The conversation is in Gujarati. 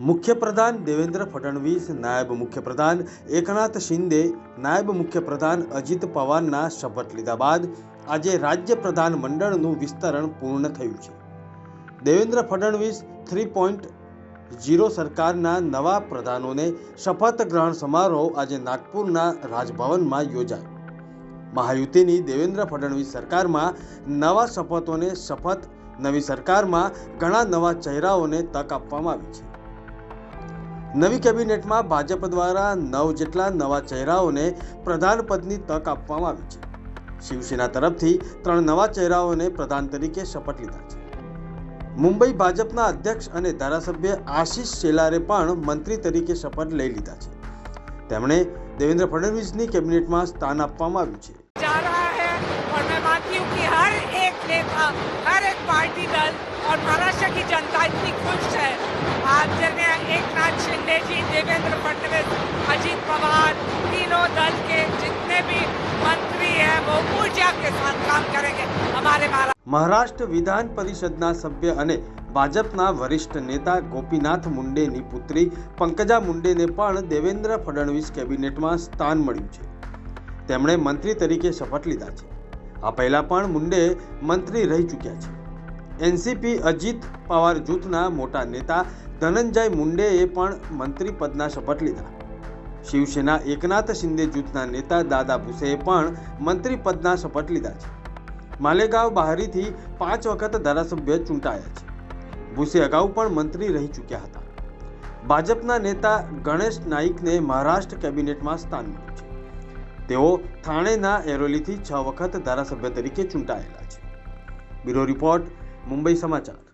મુખ્યપ્રધાન દેવેન્દ્ર ફડણવીસ, નાયબ મુખ્યપ્રધાન એકનાથ શિંદે, નાયબ મુખ્યપ્રધાન અજીત પવારના શપથ લીધા બાદ આજે રાજ્ય પ્રધાન મંડળનું વિસ્તરણ પૂર્ણ થયું છે. Devendra Fadnavis three point zero સરકારના નવા પ્રધાનોને શપથ ગ્રહણ સમારોહ આજે નાગપુરના રાજભવનમાં યોજાયો. મહાયુતિની દેવેન્દ્ર ફડણવીસ સરકારમાં નવા શપથોને શપથ, નવી સરકારમાં ઘણા નવા ચહેરાઓને તક આપવામાં આવી છે. નવી કેબિનેટમાં ભાજપ દ્વારા નવ જેટલા નવા ચહેરાઓને પ્રધાન પદની તક આપવામાં આવી છે શિવસેના તરફથી ત્રણ નવા ચહેરાઓને પ્રધાન તરીકે શપથ લીધા છે મુંબઈ ભાજપના અધ્યક્ષ અને ધારાસભ્ય આશીષ શેલારે પણ મંત્રી તરીકે શપથ લઈ લીધા છે તેમણે દેવેન્દ્ર ફડણવીસની કેબિનેટમાં સ્થાન આપવામાં આવ્યું છે जा रहा है और मैं मानती हूँ कि हर एक नेता हर एक पार्टी दल और महाराष्ट्र की जनता इतनी खुश है जी देवेंद्र फडणवीस अजीत पवार तीनों दल के जितने भी मंत्री हैं वो ऊर्जा के साथ काम करेंगे हमारे महाराष्ट्र મહારાષ્ટ્ર વિધાન પરિષદના સભ્ય અને ભાજપના વરિષ્ઠ નેતા ગોપીનાથ મુંડેની પુત્રી પંકજા મુંડેને પણ દેવેન્દ્ર ફડણવીસ કેબિનેટમાં સ્થાન મળ્યું છે તેમણે મંત્રી તરીકે શપથ લીધા છે આ પહેલા પણ મુંડે મંત્રી રહી ચૂક્યા છે એનસીપી અજીત પવાર જૂથના મોટા નેતા ધનંજય મુંડેએ પણ મંત્રી પદના શપથ લીધા. શિવસેના એકનાથ શિંદે જૂથના નેતા દાદા ભુસેએ પણ મંત્રી પદના શપથ લીધા છે. માલેગાંવ બહારીથી પાંચ વખત ધારાસભ્ય ચૂંટાયા છે. ભુસે અગાઉ પણ મંત્રી રહી ચૂક્યા હતા. ભાજપના નેતા ગણેશ નાઇકને મહારાષ્ટ્ર કેબિનેટમાં સ્થાન મળ્યું છે. તેઓ થાણેના એરોલીથી છ વખત ધારાસભ્ય તરીકે ચૂંટાયેલા છે. બ્યુરો રિપોર્ટ મુંબઈ સમાચાર.